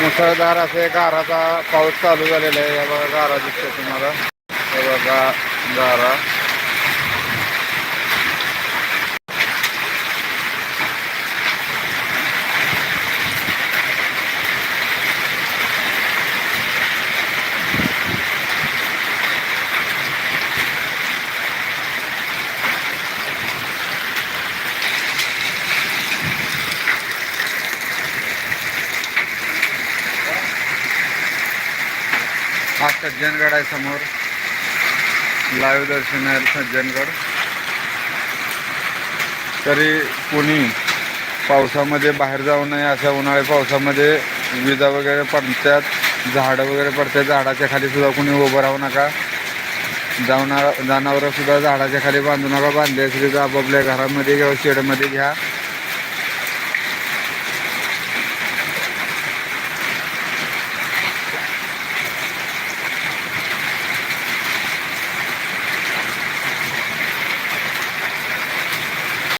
मुसळधार असे गाराचा पाऊस चालू झालेला आहे. या बघा गारा दिसतो तुम्हाला. हे बघा गारा. हा सज्जनगड आहे समोर. लाईव्ह दर्शन आहे सज्जनगड. तरी कुणी पावसामध्ये बाहेर जाऊ नये अशा उन्हाळी पावसामध्ये विजा वगैरे पडतात झाडं वगैरे पडतात झाडाच्या खाली सुद्धा कुणी उभं राहू नका. जाणार जनावरं सुद्धा झाडाच्या खाली बांधू नका. बांधले असली तर आपापल्या घरामध्ये किंवा शेडमध्ये घ्या.